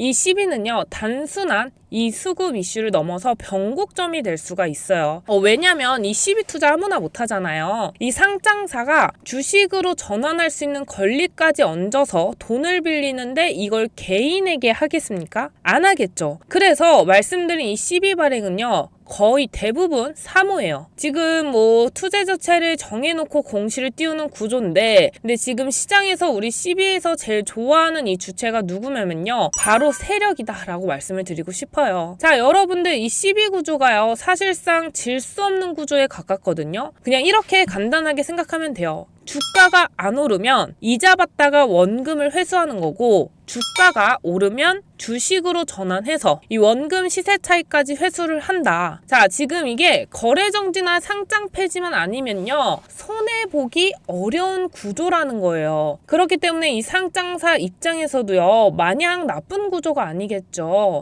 이 시비는요, 단순한 이 수급 이슈를 넘어서 변곡점이 될 수가 있어요. 어, 왜냐면 이 시비 투자 아무나 못 하잖아요. 이 상장사가 주식으로 전환할 수 있는 권리까지 얹어서 돈을 빌리는데 이걸 개인에게 하겠습니까? 안 하겠죠. 그래서 말씀드린 이 시비 발행은요. 거의 대부분 사모예요. 지금 뭐 투자 자체를 정해놓고 공시를 띄우는 구조인데, 근데 지금 시장에서 우리 CB에서 제일 좋아하는 이 주체가 누구냐면요, 바로 세력이다라고 말씀을 드리고 싶어요. 자, 여러분들 이 CB 구조가요, 사실상 질 수 없는 구조에 가깝거든요. 그냥 이렇게 간단하게 생각하면 돼요. 주가가 안 오르면 이자 받다가 원금을 회수하는 거고 주가가 오르면 주식으로 전환해서 이 원금 시세 차이까지 회수를 한다. 자, 지금 이게 거래 정지나 상장 폐지만 아니면요. 손해 보기 어려운 구조라는 거예요. 그렇기 때문에 이 상장사 입장에서도요. 마냥 나쁜 구조가 아니겠죠.